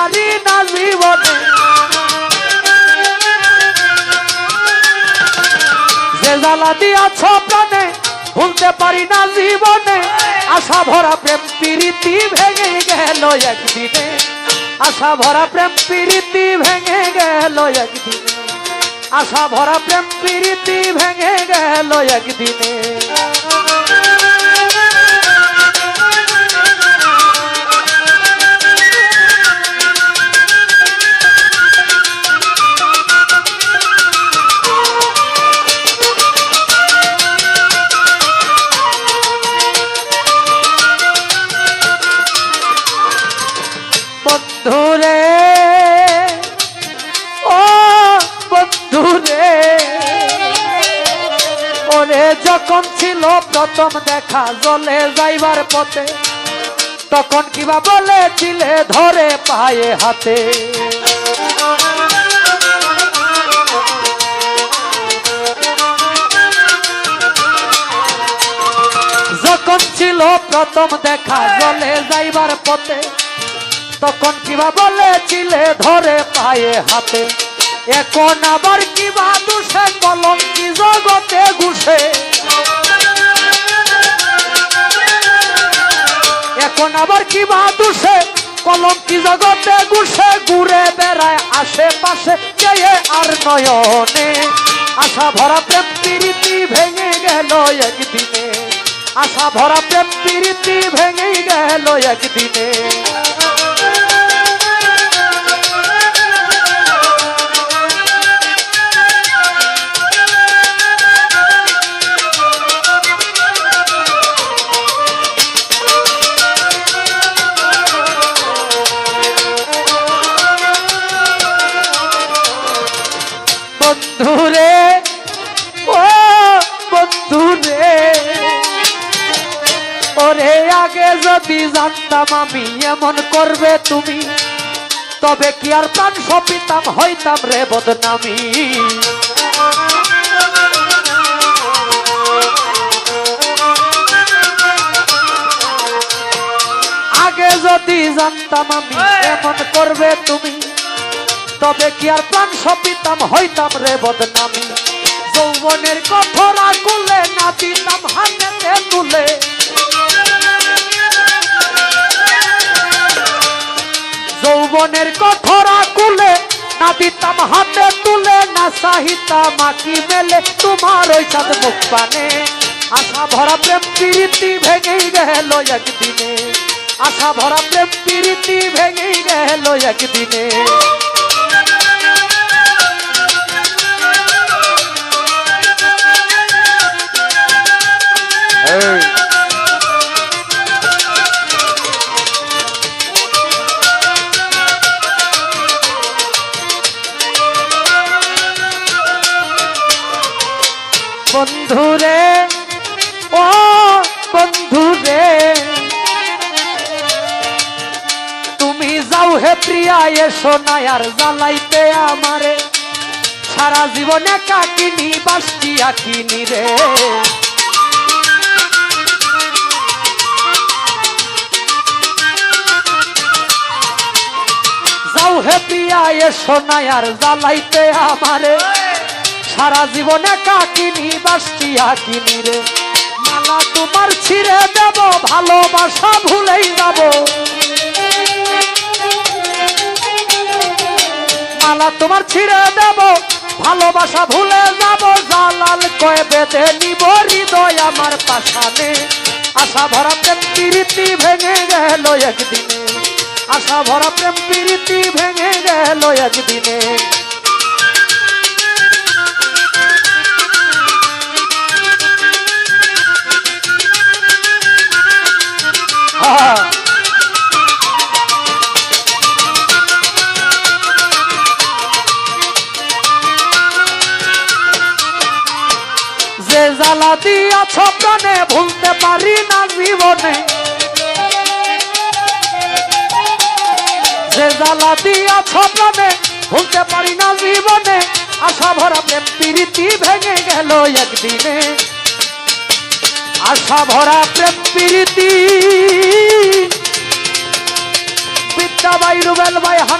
পারি না জীবনে। যে জ্বালা দিয়াছ প্রাণে, ভুলতে পারি না জীবনে। আশা ভরা প্রেম প্রীতি ভেঙে গেল একদিনে। আশা ভরা প্রেম প্রীতি ভেঙে গেল একদিনে। আশা ভরা প্রেম প্রীতি ভেঙে গেল একদিনে। যখন ছিল প্রথম দেখা, জলে যাইবার পথে, তখন কিবা বলেছিলে ধরে পায়ে হাতে। যখন ছিল প্রথম দেখা, জলে যাইবার পথে, তখন কিবা বলেছিলে ধরে পায়ে হাতে। এখন আবার কিবা দুষে, কলঙ্কি জগতে ঘুষে। এখন আবার কিবা দুষে কলঙ্কি জগতে ঘুষে? ঘুরে বেড়ায় আশেপাশে কে আর নয়নে? আশা ভরা প্রেম প্রীতি ভেঙে গেল একদিনে। আশা ভরা প্রেম প্রীতি ভেঙে গেল একদিনে। যদি জানতাম আমি এমন করবে তুমি তবে কি আর প্রাণ সপিতাম হইতাম রে বদনামি? আগে যদি জানতাম আমি এমন করবে তুমি তবে কি আর প্রাণ সপিতাম হইতাম রে বদনামি? যৌবনের কঠোরা কুলে না দিতাম হাতেতে তুলে যৌবনের কঠোরা কুলে না দিতাম হাতে তুলে, না চাহিতাম আঁকি মেলে, তোমার ওই চাঁদ মুখ পানে। আশা ভরা প্রেম প্রীতি ভেঙেই গেল একদিনে। আশা ভরা প্রেম প্রীতি ভেঙেই গেল একদিনে। এই বন্ধুরে, ও বন্ধুরে। তুমি যাও হে প্রিয়া, এসো না আর জ্বালাইতে আমারে। সারা জীবনে কাকিনি বাসটি আকিনি রে যাও হে প্রিয়া, এসো না আর জ্বালাইতে আমারে। সারা জীবনে কাকিনি বাসটি আকিনি রে। মালা তোমার ছিঁড়ে দেব, ভালোবাসা ভুলেই যাব। মালা তোমার ছিঁড়ে দেব, ভালোবাসা ভুলে যাব। জালাল কয়ে বেঁধে নিব হৃদয় আমার পাশানে। আশা ভরা প্রেম প্রীতি ভেঙে গেল একদিনে। আশা ভরা প্রেম প্রীতি ভেঙে গেল একদিনে। দিয়াছ প্রাণে, ভুলতে পারি না জীবনে। যে জ্বালা দিয়াছ প্রাণে, ভুলতে পারি না জীবনে। আশা ভরা প্রেম প্রীতি ভেঙে গেল একদিনে। আশা ভরা প্রেম প্রীতি। বাই রুবেল হান